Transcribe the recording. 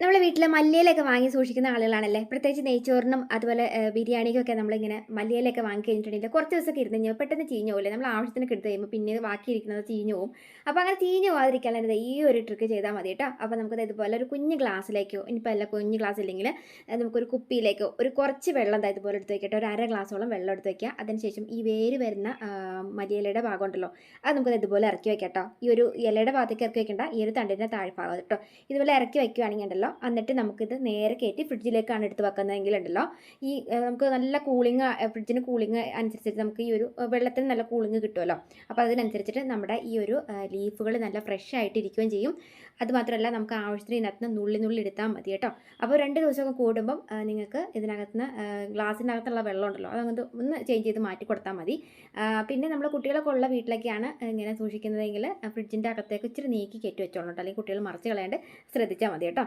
നമ്മളെ വീട്ടിൽ മല്ലിയിലൊക്കെ വാങ്ങി സൂക്ഷിക്കുന്ന ആളുകളാണല്ലേ? പ്രത്യേകിച്ച് നെയ്ച്ചോറിനും അതുപോലെ ബിരിയാണിക്കൊക്കെ നമ്മളിങ്ങനെ മല്ലിയിലൊക്കെ വാങ്ങി കഴിഞ്ഞിട്ടുണ്ടെങ്കിൽ കുറച്ച് ദിവസമൊക്കെ ഇരുന്ന് കഴിഞ്ഞാൽ പെട്ടെന്ന് ചീഞ്ഞു നമ്മൾ ആവശ്യത്തിനൊക്കെ എടുത്ത് കഴിയുമ്പോൾ പിന്നെ ബാക്കിയിരിക്കുന്നത് ചീഞ്ഞു പോകും അപ്പോൾ അങ്ങനെ ചീഞ്ഞു പോകാതിരിക്കാനായിട്ട് ഈ ഒരു ട്രിക്ക് ചെയ്താൽ മതി കേട്ടോ. അപ്പോൾ നമുക്കത് ഇതുപോലെ ഒരു കുഞ്ഞ് ഗ്ലാസ്സിലേക്കോ ഇനിയിപ്പോൾ അല്ല കുഞ്ഞ് ഗ്ലാസ് ഇല്ലെങ്കിൽ നമുക്കൊരു കുപ്പിയിലേക്കോ ഒരു കുറച്ച് വെള്ളം ഇതുപോലെ എടുത്ത് വയ്ക്കട്ടെ ഒരു അര ഗ്ലാസോളം വെള്ളം എടുത്ത് വയ്ക്കുക അതിനുശേഷം ഈ വേര് വരുന്ന മല്ലിയിലയുടെ ഭാഗം ഉണ്ടല്ലോ അത് നമുക്കത് ഇതുപോലെ ഇറക്കി വെക്കാം കേട്ടോ. ഈ ഒരു ഇലയുടെ ഭാഗത്തേക്ക് ഇറക്കി വയ്ക്കേണ്ട ഈ ഒരു തണ്ടിന്റെ താഴ്ഭാഗം കേട്ടോ. ഇതുപോലെ ഇറക്കി വയ്ക്കുകയാണെങ്കിൽ ഉണ്ടല്ലോ എന്നിട്ട് നമുക്കിത് നേരെ കയറ്റി ഫ്രിഡ്ജിലേക്കാണ് എടുത്ത് വെക്കുന്നതെങ്കിൽ ഉണ്ടല്ലോ ഈ നമുക്ക് നല്ല കൂളിംഗ് ഫ്രിഡ്ജിന് കൂളിംഗ് അനുസരിച്ചിട്ട് നമുക്ക് ഈ ഒരു വെള്ളത്തിന് നല്ല കൂളിംഗ് കിട്ടുമല്ലോ അപ്പോൾ അതിനനുസരിച്ചിട്ട് നമ്മുടെ ഈ ഒരു ലീഫുകൾ നല്ല ഫ്രഷ് ആയിട്ട് ഇരിക്കുകയും ചെയ്യും. അതുമാത്രമല്ല നമുക്ക് ആവശ്യത്തിന് ഇതിനകത്ത് നുള്ളി നുള്ളി എടുത്താൽ മതി കേട്ടോ. അപ്പോൾ രണ്ട് ദിവസമൊക്കെ കൂടുമ്പം നിങ്ങൾക്ക് ഇതിനകത്ത് നിന്ന് ഗ്ലാസ്സിനകത്തുള്ള വെള്ളം ഉണ്ടല്ലോ അതങ്ങോട്ട് ഒന്ന് ചേഞ്ച് ചെയ്ത് മാറ്റി കൊടുത്താൽ മതി. പിന്നെ നമ്മൾ കുട്ടികളൊക്കെ ഉള്ള വീട്ടിലൊക്കെയാണ് ഇങ്ങനെ സൂക്ഷിക്കുന്നതെങ്കിൽ ഫ്രിഡ്ജിന്റെ അകത്തേക്ക് ഇച്ചിരി നീക്കി കയറ്റി വെച്ചോളൂ അല്ലെങ്കിൽ കുട്ടികൾ മറിച്ച് കളയാണ്ട് ശ്രദ്ധിച്ചാൽ മതി കേട്ടോ.